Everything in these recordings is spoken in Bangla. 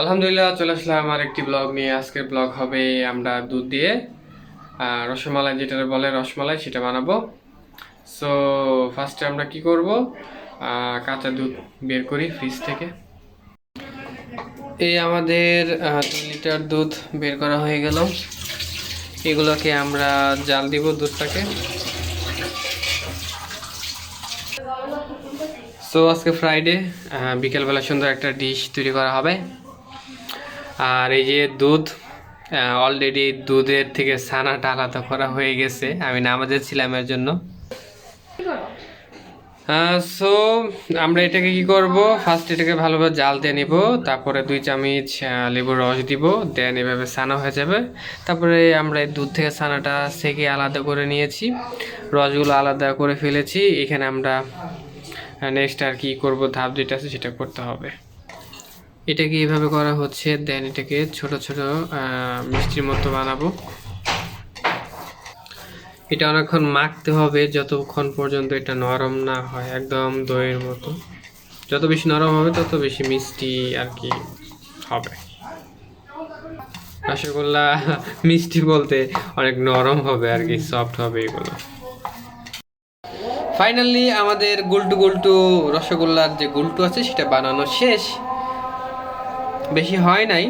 আলহামদুলিল্লাহ, চলে আসলাম আমার একটি ব্লগ নিয়ে। আজকের ব্লগ হবে আমরা দুধ দিয়ে রসমালাই যেটা বলে রসমালাই, সেটা বানাবো। সো ফার্স্টে আমরা কি করব? কাঁচা দুধ বের করি ফ্রিজ থেকে। এই আমাদের দুই লিটার দুধ বের করা হয়ে গেল। এগুলোকে আমরা জাল দিব দুধটাকে। সো আজকে ফ্রাইডে বিকেলবেলা সুন্দর একটা ডিশ তৈরি করা হবে। আর এই যে দুধ অলরেডি দুধের থেকে ছানাটা আলাদা করা হয়ে গেছে। আমি নামাজে ছিলাম এর জন্য। সো আমরা এটাকে কি করব? ফার্স্ট এটাকে ভালোভাবে জাল দিয়ে নিব, তারপরে দুই চামচ লেবুর রস দিব দেন এভাবে ছানা হয়ে যাবে। তারপরে আমরা এই দুধ থেকে ছানাটা সেকে আলাদা করে নিয়েছি। রসগুলো আলাদা করে ফেলেছি। এখানে আমরা নেক্সট আর কি করব, ধাপ যেটা আছে সেটা করতে হবে। এটাকে এইভাবে করা হচ্ছে, দেন এটাকে ছোট ছোট মিষ্টির মতো বানাবো। এটা অনেকক্ষণ মাখতে হবে, যতক্ষণ পর্যন্ত এটা নরম না হয়, একদম দইয়ের মতো। যত বেশি নরম হবে, তত বেশি মিষ্টি আর কি হবে। রসগোল্লা মিষ্টি বলতে অনেক নরম হবে আর কি সফট হবে এগুলো। ফাইনালি আমাদের গুলটু গুলটু রসগোল্লার যে গুলটু আছে, সেটা বানানো শেষ। বেশি হয় নাই।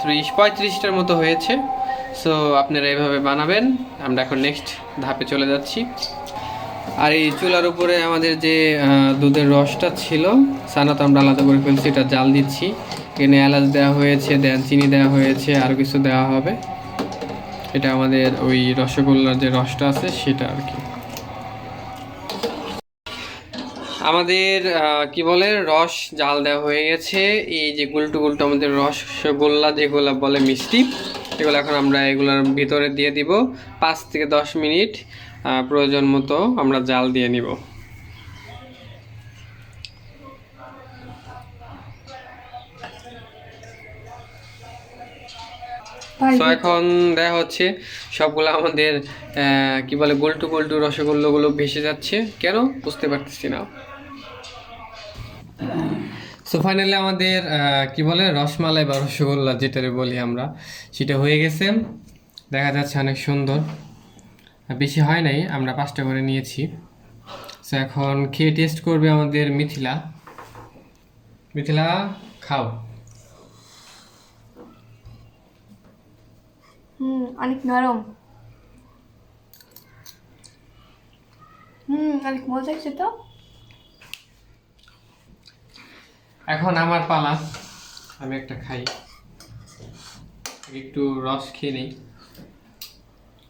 ত্রিশ, পঁয়ত্রিশটার মতো হয়েছে। সো আপনারা এভাবে বানাবেন। আমরা এখন নেক্সট ধাপে চলে যাচ্ছি। আর এই চুলার উপরে আমাদের যে দুধের রসটা ছিল সানা তো আমরা আলাদা করে ফেলছি, এটা জাল দিচ্ছি। এখানে এলাচ দেওয়া হয়েছে, দেন চিনি দেওয়া হয়েছে আরও কিছু দেওয়া হবে। এটা আমাদের ওই রসগোল্লার যে রসটা আছে, সেটা আর কি। আমাদের আহ, কি বলে রস জাল দেওয়া হয়ে গেছে। এই যে গুলটু গুলটু আমাদের রসগোল্লা যেগুলো বলে মিষ্টি এগুলো এখন আমরা এগুলোর ভিতরে দিয়ে দিব। পাঁচ থেকে দশ মিনিট প্রয়োজন মতো আমরা জাল দিয়ে নিব। তো এখন দেখা হচ্ছে সবগুলো আমাদের আহ, কি বলে গোল্টু গোল্টু রসগোল্লাগুলো ভেসে যাচ্ছে। কেন? বুঝতে পারতেছি না। সো ফাইনালি আমাদের কি বলে, রসমালাই বা রসগোল্লা যেটা বলি আমরা, সেটা হয়ে গেছে। দেখা যাচ্ছে অনেক সুন্দর। বেশি হয় নাই, আমরা পাঁচটা করে নিয়েছি। সো এখন খেয়ে টেস্ট করবে আমাদের মিথিলা। মিথিলা, খাও। হুম, অনেক নরম। হুম, অনেক মজা হচ্ছে তো। এখন আমার পালা। আমি একটা খাই। একটু রস খেয়ে নেই।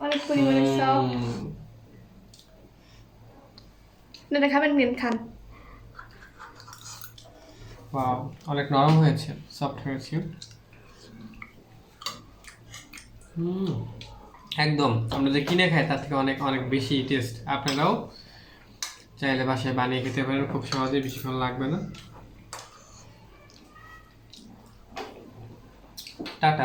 অনেক পরিমাণে সব উম, খাবেন নিন খান। অনেক নরম হয়েছে সফট হয়েছে হুম, একদম। আমরা যে কিনে খাই তার থেকে অনেক অনেক বেশি টেস্ট আপনারাও চাইলে বাসায় বানিয়ে খেতে পারেন খুব সহজে বেশিক্ষণ লাগবে না। টাটা